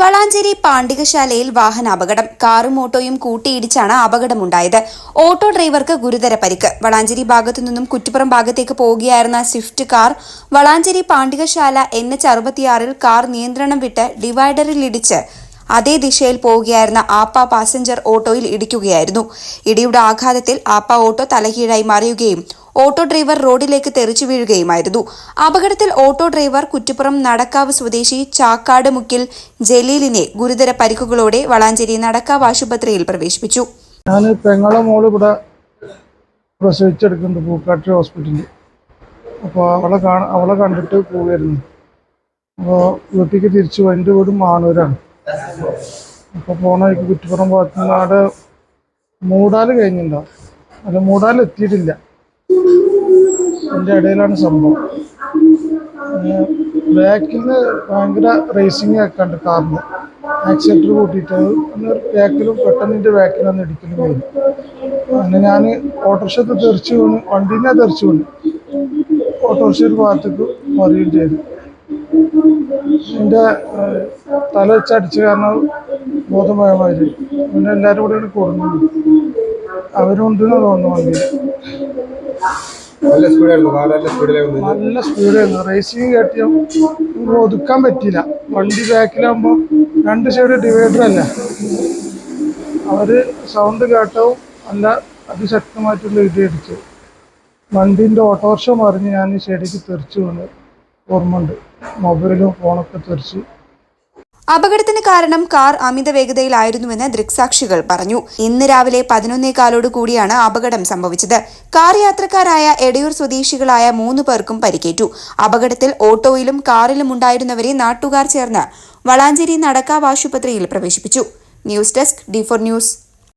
വളാഞ്ചേരി പാണ്ഡികശാലയിൽ വാഹന അപകടം കാറും ഓട്ടോയും കൂട്ടിയിടിച്ചാണ് അപകടമുണ്ടായത്. ഓട്ടോ ഡ്രൈവർക്ക് ഗുരുതര പരിക്ക്. വളാഞ്ചേരി ഭാഗത്തു നിന്നും കുറ്റിപ്പുറം ഭാഗത്തേക്ക് പോവുകയായിരുന്ന Swift car Valanchery Pandikashala N H അറുപത്തിയാറിൽ car നിയന്ത്രണം വിട്ട് ഡിവൈഡറിൽ ഡിവൈഡറിലിടിച്ച് അതേ ദിശയിൽ പോവുകയായിരുന്ന ആപ്പ പാസഞ്ചർ ഓട്ടോയിൽ ഇടിക്കുകയായിരുന്നു. ഇടിയുടെ ആഘാതത്തിൽ ആപ്പ ഓട്ടോ തലകീഴായി മറിയുകയും ഓട്ടോ ഡ്രൈവർ റോഡിലേക്ക് തെറിച്ചു വീഴുകയുമായിരുന്നു. അപകടത്തിൽ ഓട്ടോ ഡ്രൈവർ കുറ്റിപ്പുറം നടക്കാവ് സ്വദേശി ചാക്കാട് മുക്കിൽ ജലീലിനെ ഗുരുതര പരിക്കുകളോടെ വളാഞ്ചേരി നടക്കാവ് ആശുപത്രിയിൽ പ്രവേശിപ്പിച്ചു. ഞാൻ പെങ്ങളെ മോൾ ഇവിടെ പ്രസവിച്ചെടുക്കുന്നുണ്ട് പൂക്കാട്ടി ഹോസ്പിറ്റലിൽ അപ്പോൾ അവളെ കാണാൻ അവളെ കണ്ടിട്ട് പോവുകയായിരുന്നു അപ്പോൾ വീട്ടിലേക്ക് തിരിച്ചു പോയി. എന്റെ വീട് മാനൂരാണ്. അപ്പോൾ പോണ കുറ്റിപ്പുറം ഭാഗത്തുനിന്ന് അവിടെ മൂടാൽ കഴിഞ്ഞിട്ടുണ്ടാവും അല്ല മൂടാൽ എത്തിയിട്ടില്ല. എന്റെ ഇടയിലാണ് സംഭവം. ബാക്കിൽ നിന്ന് ഭയങ്കര റേസിംഗ് ഒക്കെ ഉണ്ട് കാറിന് ആക്സിലേറ്റർ കൂട്ടിയിട്ട് ഒന്ന് ബാക്കിലും പെട്ടെന്ന് എന്റെ ബാക്കിലൊന്ന് ഇടിക്കലും വരും അങ്ങനെ ഞാൻ ഓട്ടോറിക്ഷത്ത് തെറിച്ചു വീണ് വണ്ടീനെ തെറിച്ചു വീണ്. ഓട്ടോറിക്ഷ ഭാഗത്തേക്ക് മറിയുകയും ചെയ്തു. എന്റെ തല വെച്ച് അടിച്ച് കാരണം ബോധമയമാതിരി പിന്നെ എല്ലാവരും കൂടെയാണ് കൊടുക്കുന്നത് അവരുണ്ടെന്ന് തോന്നുന്നു വണ്ടിയിൽ. നല്ല സ്പീഡായിരുന്നു റേസിംഗ് സ്പീഡിലായിരുന്നു കയറ്റിയ ഒതുക്കാൻ പറ്റിയില്ല. വണ്ടി ബാക്കിലാകുമ്പോൾ രണ്ട് സൈഡ് ഡിവൈഡർ അല്ല? അവർ സൗണ്ട് കേട്ടവും നല്ല അതിശക്തമായിട്ടുള്ള ഇടി അടിച്ചു വണ്ടീന്റെ ഓട്ടോറിക്ഷ മറിഞ്ഞ് ഞാൻ ഈ സൈഡിലേക്ക് തെറിച്ചു വീണ്. ഓർമ്മയുണ്ട്. മൊബൈലും ഫോണൊക്കെ തെറിച്ച്. അപകടത്തിന് കാരണം കാർ അമിത വേഗതയിലായിരുന്നുവെന്ന് ദൃക്സാക്ഷികൾ പറഞ്ഞു. ഇന്ന് രാവിലെ പതിനൊന്നേ കാലോട് കൂടിയാണ് അപകടം സംഭവിച്ചത്. കാർ യാത്രക്കാരായ എടയൂർ സ്വദേശികളായ മൂന്ന് പേർക്കും പരിക്കേറ്റു. അപകടത്തിൽ ഓട്ടോയിലും കാറിലും ഉണ്ടായിരുന്നവരെ നാട്ടുകാർ ചേർന്ന് വളാഞ്ചേരി നടക്കാവ് ആശുപത്രിയിൽ പ്രവേശിപ്പിച്ചു. News desk D four news.